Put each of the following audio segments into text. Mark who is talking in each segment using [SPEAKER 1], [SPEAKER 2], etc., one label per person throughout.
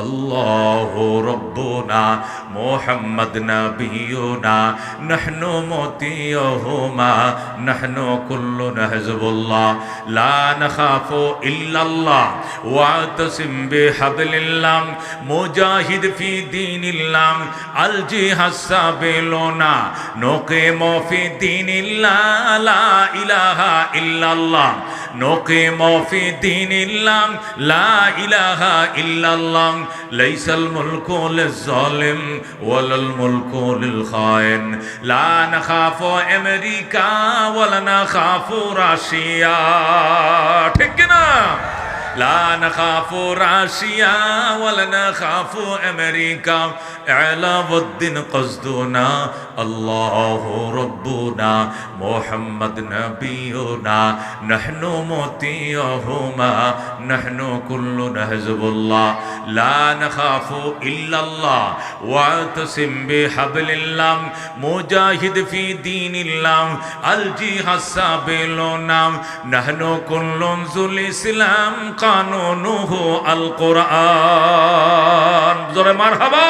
[SPEAKER 1] আল্লাহ রব্বুনা, মোহাম্মদ নবিয়ুনা, নহনু মতিয়হুমা, নহনু কুল্লু নহজবুল্লাহ, লা নখাফু ইল্লাল্লাহ ওয়াতাসিম বিহাবলিল্লাহ মুজাহিদ ফি দীনিল্লাহ আল জিহাদ সাবিলুনা, নুকিমু ফি দীনিল্লাহ, লা ইলাহা ইল্লাল্লাহ الله لا إله إلا الله نقيم في دين الله لا إله إلا الله ليس الملك للظالم ولا الملك للخائن لا نخاف أمريكا ولا نخاف রাশিয়া ঠিক না لا نخاف راشيا ولا نخاف أمريكا إعلام الدين قصدنا الله ربنا محمد نبينا نحن مطيعهما نحن كلنا حزب الله لا نخاف إلا الله واعتصم بحبل الله مجاهد في دين الله الجهاد سبيلنا نحن كل ذو الإسلام قانونه القرآن زور مرحبا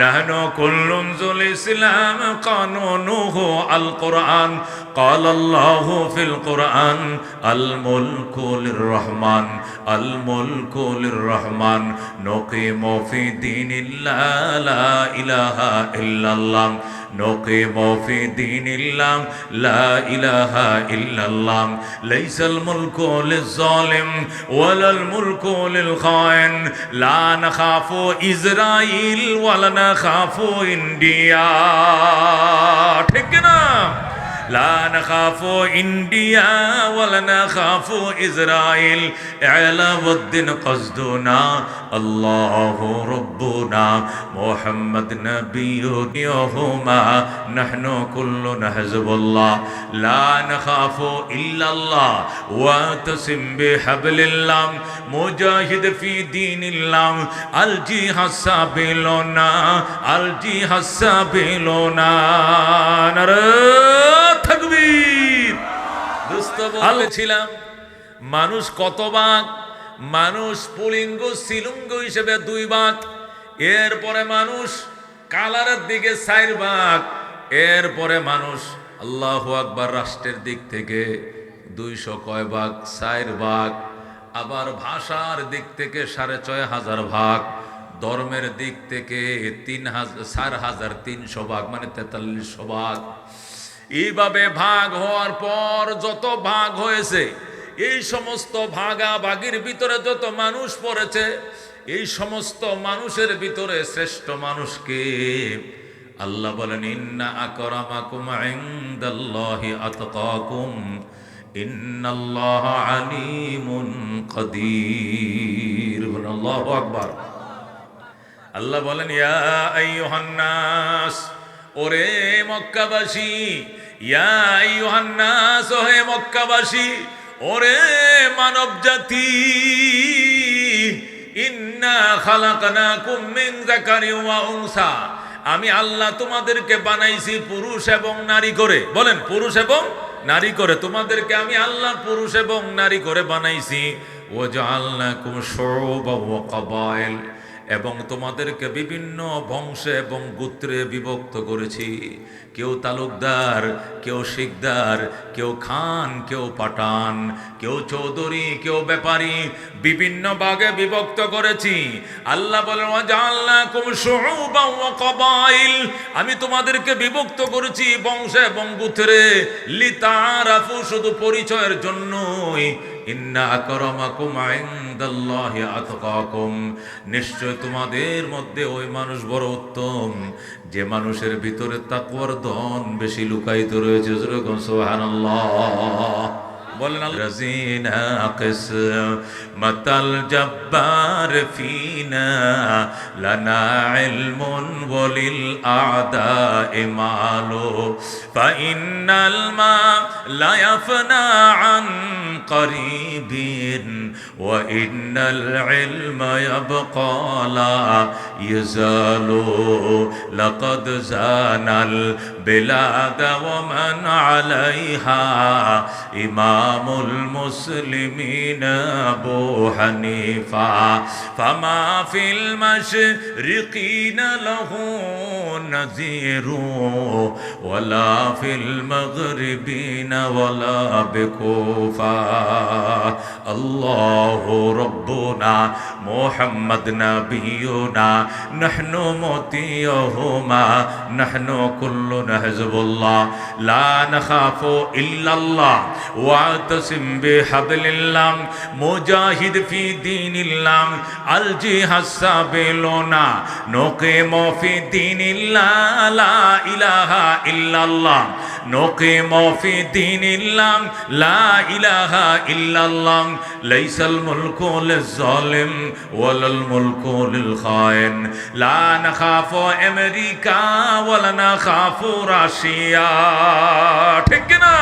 [SPEAKER 1] نحن كل ذو الإسلام قانونه القرآن قال الله في القرآن الملك للرحمن الملك للرحمن نقيم في دين الله لا إله إلا الله نقيم في دين الله لا إله إلا الله ليس الملك للظالم ولا الملك للخائن لا نخاف إسرائيل ولا نخاف إنديا ঠিক না لا نخاف انديا ولا نخاف اسرائيل اعلى والدين قصدنا الله ربنا محمد نبيهما نحن كلنا حزب الله لا نخاف الا الله واعتصم بحبل الله مجاهد في دين الله الجهاد سبيلنا الجهاد سبيلنا نرد বলেছিলাম মানুষ কত ভাগ মানুষ পুলিঙ্গ, সিলুঙ্গ হিসেবে দুই ভাগ এরপরে মানুষ কালারের দিকে চার ভাগ এরপরে মানুষ আল্লাহ আকবার রাষ্ট্রের দিক থেকে দুইশো কয় ভাগ চার ভাগ আবার ভাষার দিক থেকে সাড়ে ছয় হাজার ভাগ। ধর্মের দিক থেকে তিন হাজার চার হাজার তিনশো ভাগ মানে তেতাল্লিশশো ভাগ এইভাবে ভাগ হওয়ার পর যত ভাগ হয়েছে, এই সমস্ত ভাগাভাগির ভিতরে যত মানুষ পড়েছে, এই সমস্ত মানুষের ভিতরে শ্রেষ্ঠ মানুষকে আল্লাহ বলেন, ইন্না আকরামাকুম ইনদাল্লাহি আতকাকুম, ইন্নাল্লাহ আলিমুন কাদির আল্লাহু আকবার। আল্লাহ বলেন, ইয়া আইয়ুহান ওরে মক্কাবাসী, ইয়া আইয়ুহান নাস ওহে মক্কাবাসী, ওরে মানব জাতি ইন্না খালাকনাকুম মিন যাকারি আমি আল্লাহ তোমাদেরকে বানাইছি পুরুষ এবং নারী করে। বলেন, পুরুষ এবং নারী করে। তোমাদেরকে আমি আল্লাহ পুরুষ এবং নারী করে বানাইছি। ও জাআলনাকুম শুউবা ওয়া কাবাইল। এবং তোমাদেরকে বিভিন্ন বংশে এবং গোত্রে বিভক্ত করেছি। কেউ তালুকদার, কেউ শিকদার, কেউ খান, কেউ পাঠান, কেউ চৌধুরী, কেউ ব্যাপারী, বিভিন্ন ভাগে বিভক্ত করেছি। আল্লাহ কাবাইল। আমি তোমাদেরকে বিভক্ত করেছি বংশে এবং গোত্রে। লিতারাফু শুধু পরিচয়ের জন্যই। ইন্না আকরমাকুম ইনদাল্লাহি আতকাকুম। নিশ্চয় তোমাদের মধ্যে ওই মানুষ বড় উত্তম। যে মানুষের ভিতরে তাকওয়ার ধন বেশি লুকায়িত রয়েছে সুবহানাল্লাহ। বলেন রাজিনা কিসমাতাল জব্বার ফিনা লানা ইলমুন ওয়ালিল আদা ইমালু ফাইনাল মা লা ইয়াফনা আন قريب وإن العلم يبقى لا يزال لقد زان البلاد ومن عليها إمام ইমামুল মুসলিমিন আবু হানিফা ফামা ফিল মাশরিকিন লাহু নাযীরু ওয়ালা ফিল মাগরিবিন ওয়ালা বিকুফা আল্লাহু রব্বুনা মুহাম্মদ নাবিয়ুনা নাহনু মতিয়ুহুমা নাহনু কুল্লুনা হিজবুল্লাহ লা নাখাফু ইল্লাল্লাহ ওয়াতাসিম বিহাবলিল্লাহ মুজাহিদ ফি দীনিল্লাহ আল জিহাদ সাবিলুনা নুকিমু ফি দীনিল্লাহ, লা ইলাহা ইল্লাল্লাহ, নুকিমু ফি দীনিল্লাহ, লা ইলাহা ইল্লাল্লাহ, লাইসাল মুলকু লিজ-জালিম ওয়ালাল মুলকু লিল-খায়েন, লা নাখাফু আমেরিকা ওয়ালা নাখাফু রাশিয়া, ঠিক না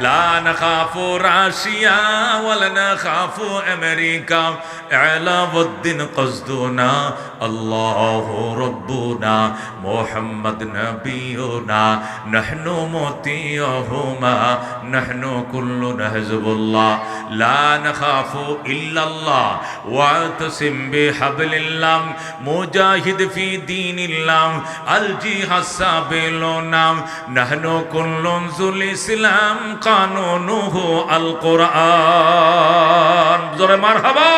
[SPEAKER 1] لا نخاف راشيا ولا نخاف أمريكا إعلام الدين قصدنا الله ربنا محمد نبينا نحن مطيعهما نحن كلنا حزب الله لا نخاف إلا الله واعتصم بحبل الله مجاهد في دين الله الجهاد سبيلنا نحن كل ذو الإسلام قانونه القرآن زور مرحبا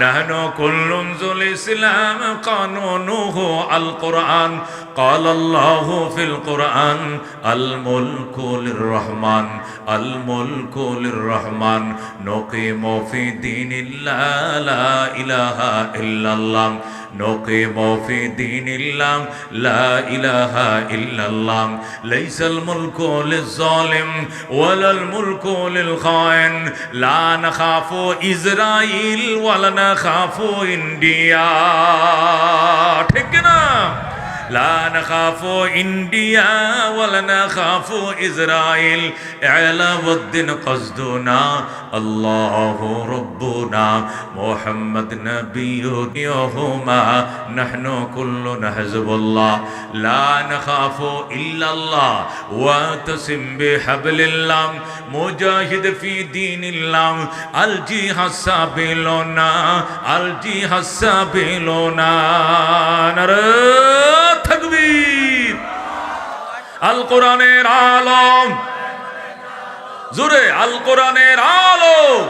[SPEAKER 1] نحن كل ذو الإسلام قانونه القرآن قال الله في القرآن الملك للرحمن الملك للرحمن نقيم في دين الله لا إله إلا الله نقيم في دين الله لا إله إلا الله ليس الملك للظالم ولا الملك للخائن لا نخاف إسرائيل ولا نخاف إنديا ঠিক না লা নাখাফু ইন্ডিয়া ওয়ালা নাখাফু ইসরাইল। ইলাউদ্দিন কসদুনা, আল্লাহু রব্বুনা, মুহাম্মদ নবিয়ুহুমা নাহনু কুল্লু নাহজুবুল্লাহ। লা নাখাফু ইল্লাল্লাহ, ওয়া তাসিম বিহাবলিল্লাহ, মুজাহিদ ফি দীনিল্লাহ। আল জিহাদ সাবিলুনা, আল জিহাদ সাবিলুনা। নারা আল কোরআনের আলম। জুড়ে আল কোরআনের আলো।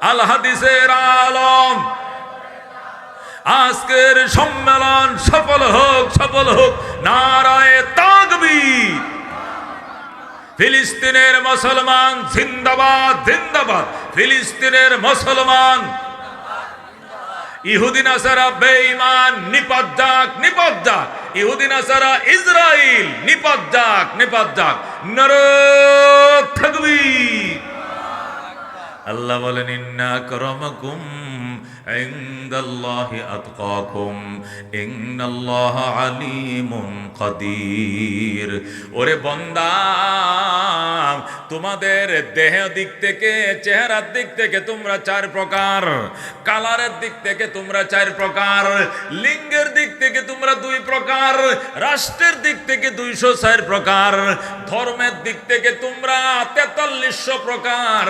[SPEAKER 1] আল হাদিসের আলম। আজকের সম্মেলন সফল হোক সফল হোক। নারায় তাকবীর। ফিলিস্তিনের মুসলমান জিন্দাবাদ জিন্দাবাদ। ফিলিস্তিনের মুসলমান ইহুদি, নাসারা, বেঈমান নিপদ্দাক যাক নিপাত আসারা ইসরাইল নিপাত ডাক নিপাত ডাক নরক থাকবি। আল্লাহ বলেন ইন্না করমাকুম ইনদাল্লাহি আতকাকুম ইন্নাল্লাহ আলিমুন কাদির ওরে বান্দা, তোমাদের দেহ দিক থেকে, চেহারার দিক থেকে তোমরা চার প্রকার, কালারের দিক থেকে তোমরা চার প্রকার, লিঙ্গের দিক থেকে তোমরা দুই প্রকার, রাষ্ট্রের দিক থেকে দুইশো চার প্রকার, ধর্মের দিক থেকে তোমরা তেতাল্লিশশো প্রকার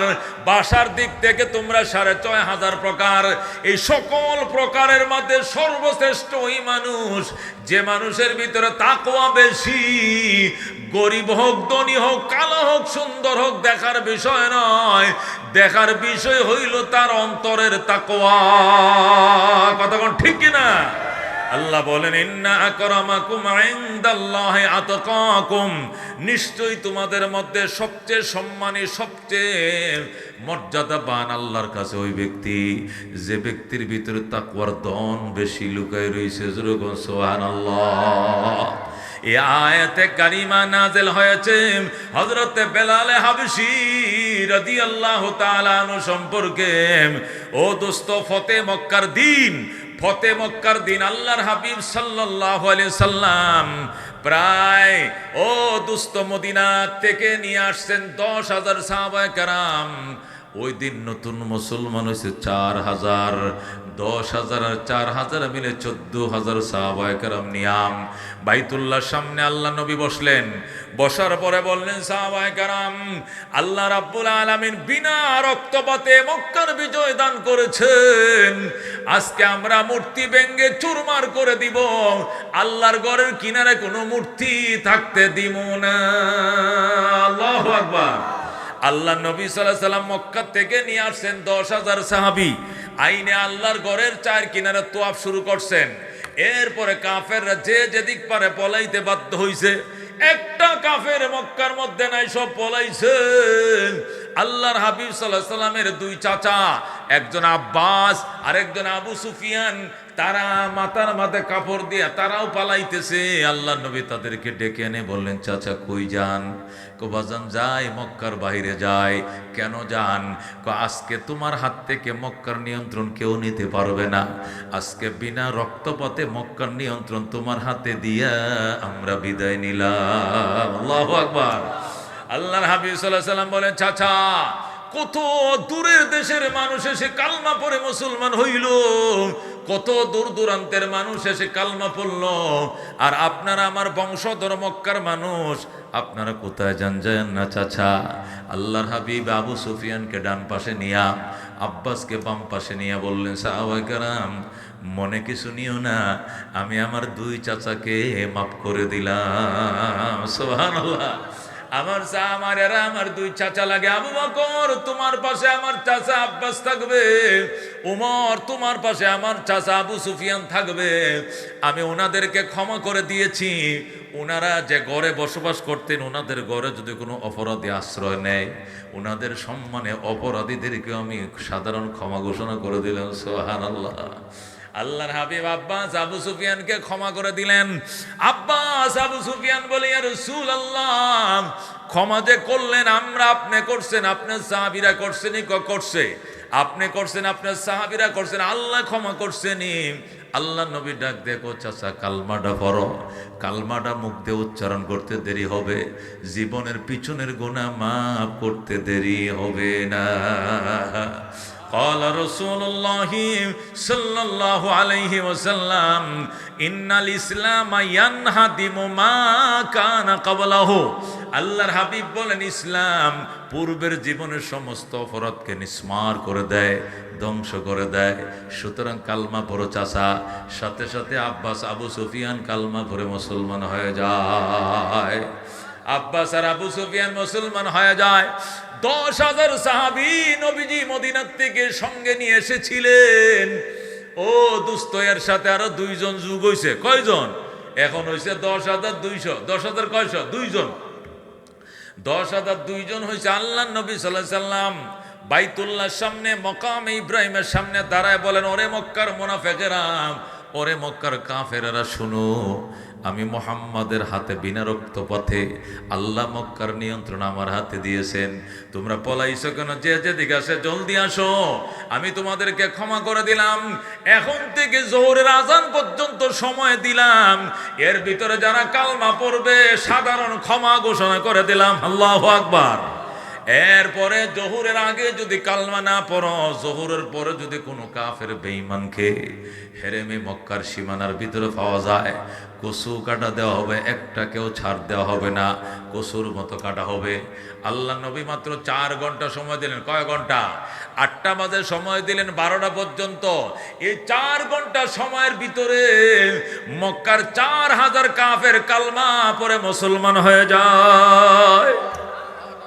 [SPEAKER 1] বাসার দিক থেকে তোমরা সাড়ে ছয় হাজার প্রকার এই সকল প্রকারের মধ্যে সর্বশ্রেষ্ঠ ওই মানুষ, যে মানুষের ভিতরে তাকোয়া বেশি। গরিব হোক, ধনী হোক, কালো হোক, সুন্দর হোক, দেখার বিষয় নয়। দেখার বিষয় হইল তার অন্তরের তাকোয়া কথা কোন ঠিক কিনা? আল্লাহ বলেন নিশ্চয়ই তোমাদের মধ্যে সবচেয়ে সম্মানী, সবচেয়ে মর্যাদাবান আল্লাহর কাছে ওই ব্যক্তি। যে ব্যক্তির ভিতরে তাকওয়ার দন বেশি লুকায় রয়েছে যেরকম সুবহানাল্লাহ। এই আয়াতে কারিমা নাজেল হয়েছে। হযরতে বেলাল হাবশী রাদিয়াল্লাহু তাআলা সম্পর্কে, ও দোস্ত, ফতে মক্কার দিন ফতে মক্কার দিন আল্লাহর হাবিব সাল্লাহ সাল্লাম প্রায়, ও দুস্থ মদিনা থেকে নিয়ে আসছেন দশ হাজার সাহাবায় কারাম। ওই দিন নতুন মুসলমান হয়েছে চার হাজার, দশ হাজার আর চার হাজার মিলে চোদ্দ হাজার সাহাবাহাম নিয়াম। বাইতুল্লাহর সামনে আল্লাহ নবী বসলেন। বসার পরে বললেন সাহাবাহাম আল্লাহ রাব্বুল আলামিন বিনা রক্তপাতে মক্কার বিজয় দান করেছেন। আজকে আমরা মূর্তি ব্যঙ্গে চুরমার করে দিব। আল্লাহর ঘরের কিনারে কোনো মূর্তি থাকতে দিব না। আল্লাহু আকবার। আল্লাহ নবী সাল্লাহ সাল্লাম মক্কা থেকে নিয়ে আসছেন দশ হাজার সাহাবি। আইনে আল্লাহর ঘরের চার কিনারে তোয়াফ শুরু করছেন। এরপরে কাফেররা যে যেদিক পারে পলাইতে বাধ্য হইছে। একটা কাফের মক্কার মধ্যে নাই, সব পলাইছে আল্লাহর হাবিব সাল্লাহ সাল্লামের দুই চাচা, একজন আব্বাস আর একজন আবু সুফিয়ান। তারা মাথার মাথায় কাপড় দিয়ে তারাও পালাইতেছে। আল্লাহ নবী তাদেরকে ডেকে এনে বললেন, চাচা, কই যান? কোবাজান যায়, মক্কার বাইরে যায়। কেন যান? আজকে তোমার হাত থেকে মক্কার নিয়ন্ত্রণ কেউ নিতে পারবে না। আজকে বিনা রক্তপাতে মক্কার নিয়ন্ত্রণ তোমার হাতে দিয়া আমরা বিদায় নিলাম। আল্লাহু আকবার। আল্লাহর হাবিব সাল্লাহ সাল্লাম বলেন, চাচা কত দূরের দেশের মানুষ এসে কালমা পরে মুসলমান হইল। কত দূর দূরান্তের মানুষ এসে কালমা পড়ল। আর আপনারা আমার বংশধর মক্কার মানুষ, আপনারা কোথায় যান যান না চাচা? আল্লাহর হাবিব আবু সুফিয়ানকে ডান পাশে নিয়া, আব্বাসকে বাম পাশে নিয়ে বললেন সাহাবাইকারাম মনে কিছু নিও না, আমি আমার দুই চাচাকে মাফ করে দিলাম। সোহান আমার চা আমার এরা, আমার দুই চাচা লাগে। আবু বকর, তোমার পাশে আমার চাচা আব্বাস থাকবে। উমর, তোমার পাশে আমার চাচা আবু সুফিয়ান থাকবে। আমি ওনাদেরকে ক্ষমা করে দিয়েছি। ওনারা যে ঘরে বসবাস করতেন ওনাদের ঘরে যদি কোনো অপরাধী আশ্রয় নেয় ওনাদের সম্মানে অপরাধীদেরকে আমি সাধারণ ক্ষমা ঘোষণা করে দিলাম সোহান আল্লাহ আল্লাহর হাবিব আব্বাস আবু সুফিয়ানকে ক্ষমা করে দিলেন। আব্বাস আবু সুফিয়ান বলে রসুল আল্লাহ ক্ষমা যে করলেন, আমরা আপনি করছেন, আপনার সাহাবিরা করছেনই করছে। আপনি করছেন, আপনার সাহাবিরা করছেন, আল্লাহ ক্ষমা করছেনই। আল্লাহ নবী ডাক দেখো চাচা, কালমাটা পড়ো। কালমাটা মুখ দিয়ে উচ্চারণ করতে দেরি হবে। জীবনের পিছনের গোনা মাফ করতে দেরি হবে না। قال رسول الله صلى الله عليه وسلم إن الإسلام ينهدم ما كان قبله আল্লাহর হাবিব বলেন ইসলাম পূর্বের জীবনের সমস্ত অপরাধকে নিস্মার করে দেয় ধ্বংস করে দেয় সুতরাং কালমা পড়ো চাষা সাথে সাথে আব্বাস আবু সুফিয়ান কালমা পড়ে মুসলমান হয়ে যায় আব্বাস আর আবু সুফিয়ান মুসলমান হয়ে যায়। দশ হাজার সাহাবি নবীজি মদিনার থেকে সঙ্গে নিয়ে এসেছিলেন। ও দুস্ত এর সাথে আরও দুইজন যুগ হইছে। কয়জন? এখন হইছে দশ হাজার দুইশো। দশ হাজার কয়শো? দুইজন। দশ হাজার দুইজন হয়েছে আল্লাহ নবী সাল্লাহ সাল্লাম। বাইতুল্লাহর সামনে, মকাম ইব্রাহিমের সামনে দাঁড়ায় বলেন, ওরে মক্কার মোনাফেকেরাম ওরে মক্কার কাফেরারা, শুনো আমি মোহাম্মদের হাতে বিনা রক্ত পথে আল্লাহ মক্কার নিয়ন্ত্রণ আমার হাতে দিয়েছেন। তোমরা পলাইছো কেন? যে যেদিকে আসে জলদি আসো। আমি তোমাদেরকে ক্ষমা করে দিলাম। এখন থেকে জোহরের আজান পর্যন্ত সময় দিলাম। এর ভিতরে যারা কালমা পড়বে, সাধারণ ক্ষমা ঘোষণা করে দিলাম। আল্লাহ আকবার। এরপরে জহুরের আগে যদি কালমা না পড়ো, জহুরের পরে যদি কোনো কাফের বেঈমানকে হেরেমে মক্কার সীমানার ভিতরে পাওয়া যায় কসু কাটা দেওয়া হবে একটা কেউ ছাড় দেওয়া হবে না, কসুর মতো কাটা হবে। আল্লাহ নবী মাত্র চার ঘণ্টা সময় দিলেন। কয় ঘণ্টা? আটটা বাজে সময় দিলেন, বারোটা পর্যন্ত। এই চার ঘণ্টা সময়ের ভিতরে মক্কার চার হাজার কাফের কালমা পরে মুসলমান হয়ে যায়।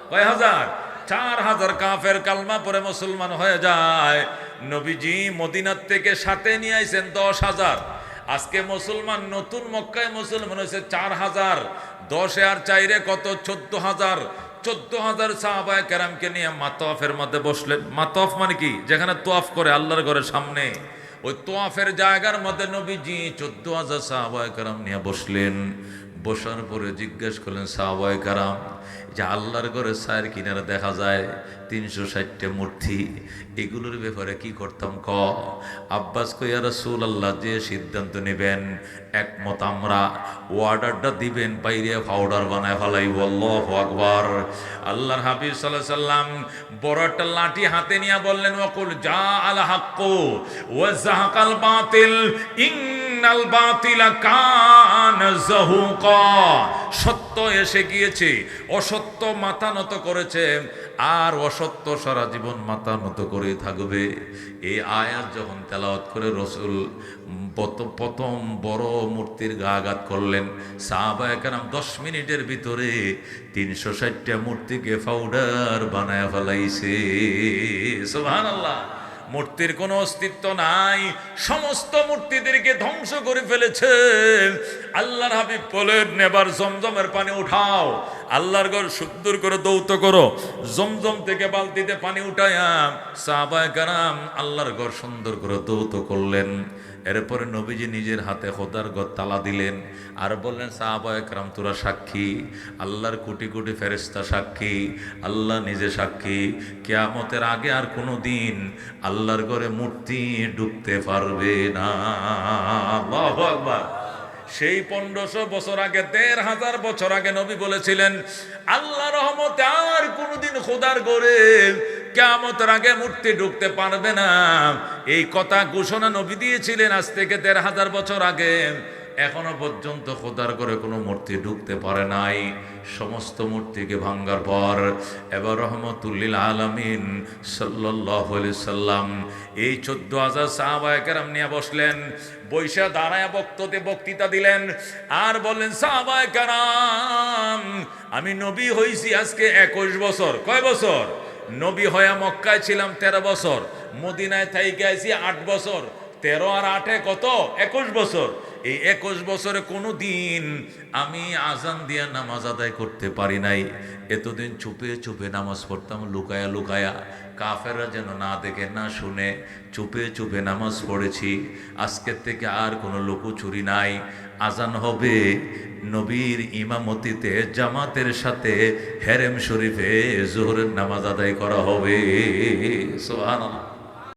[SPEAKER 1] কয় হাজার? চার হাজার কাফের কালমা পরে মুসলমান হয়ে যায়। নবীজি মদিনার থেকে সাথে নিয়ে আইছেন দশ হাজার। আজকে মুসলমান, নতুন মক্কায় মুসলমান হয়েছে চার হাজার, দশে আর চাইরে কত? চোদ্দ হাজার। চোদ্দ হাজার সাহাবায় কেরামকে নিয়ে মাতফের মধ্যে বসলেন। মাতফ মানে কি? যেখানে তোয়াফ করে আল্লাহর ঘরের সামনে। ওই তোয়াফের জায়গার মধ্যে নবীজি চোদ্দ হাজার সাহাবায় কেরাম নিয়ে বসলেন। বসার পরে জিজ্ঞেস করলেন, সাহাবায় কারাম যে আল্লাহর ঘরে সায়ের কিনারে দেখা যায়, তিনশো ষাটটা মূর্তি, এগুলোর ব্যাপারে কি করতাম ক? আব্বাস কইয়া রসুল আল্লাহ যে সিদ্ধান্ত নেবেন, একমত আমরা, অর্ডারটা দিবেন, বাইরে পাউডার বানায় ফেলাই, আল্লাহ আকবর। আল্লাহর হাফিজ সাল্লাহ সাল্লাম বড় একটা লাঠি হাতে নিয়ে বললেন ওকুল যা আল হাক্কু ওয়া জাহাকাল বাতিল ইন্নাল বাতিলা কান জাহুকা। সত্য এসে গিয়েছে, অসত্য মাথা নত করেছে, আর অসত্য সারা জীবন মাথা নত করে থাকবে। এই আয়াত যখন তেলাওয়াত করে রসুল প্রথম বড় মূর্তির গা আঘাত করলেন সাহাবা একরাম দশ মিনিটের ভিতরে তিনশো ষাটটা মূর্তিকে পাউডার বানায় ফেলাইছে। সুবহান আল্লাহ মূর্তির কোনো অস্তিত্ব নাই। সমস্ত মূর্তিদেরকে ধ্বংস করে ফেলেছে। আল্লাহর হাবিব বলেন নেবার জমজমের পানি উঠাও। আল্লাহর ঘর সুন্দর করে দৌত করো। জমজম থেকে বালতিতে পানি উঠায়া সাহাবায় কারাম আল্লাহর ঘর সুন্দর করে দৌত করলেন। এরপরে নবীজি নিজের হাতে খোদার ঘর তালা দিলেন আর বললেন সাহাবায় কারাম তোরা সাক্ষী? আল্লাহর কোটি কোটি ফেরেস্তা সাক্ষী, আল্লাহ নিজে সাক্ষী। কেয়ামতের আগে আর কোনো দিন আল্লাহর ঘরে মূর্তি ঢুকতে পারবে না। আকবার। সেই পনেরোশো বছর আগে, দেড় হাজার বছর আগে নবী বলেছিলেন, আল্লাহ রহমতে আর কোনোদিন খোদার গড়ে কেমতের আগে মূর্তি ঢুকতে পারবে না। এই কথা ঘোষণা নবী দিয়েছিলেন আজ থেকে দেড় হাজার বছর আগে। এখনও পর্যন্ত খোদার করে কোনো মূর্তি ঢুকতে পারে নাই। সমস্ত মূর্তিকে ভাঙ্গার পর এবার রহমতুল্লিল আলমিন সাল্লাহ সাল্লাম এই চোদ্দ হাজার সাহাবায়কেরাম নিয়ে বসলেন, বৈশা দাঁড়ায় বক্ততে বক্তৃতা দিলেন আর বললেন সাহাবায়কেরাম আমি নবী হইছি আজকে একুশ বছর। কয় বছর? নবী হয়া মক্কায় ছিলাম তেরো বছর। মদিনায় থাইকে আইছি আট বছর। তেরো আর আটে কত? একুশ বছর। এই একুশ বছরে কোনো দিন আমি আজান দিয়া নামাজ আদায় করতে পারি নাই। এতদিন চুপে চুপে নামাজ পড়তাম, লুকায়া লুকায়া। কাফেরা যেন না দেখে, না শুনে, চুপে চুপে নামাজ পড়েছি। আজকের থেকে আর কোনো লুকোচুরি নাই। আজান হবে নবীর ইমামতিতে, জামাতের সাথে হেরেম শরীফে জোহরের নামাজ আদায় করা হবে। সোহান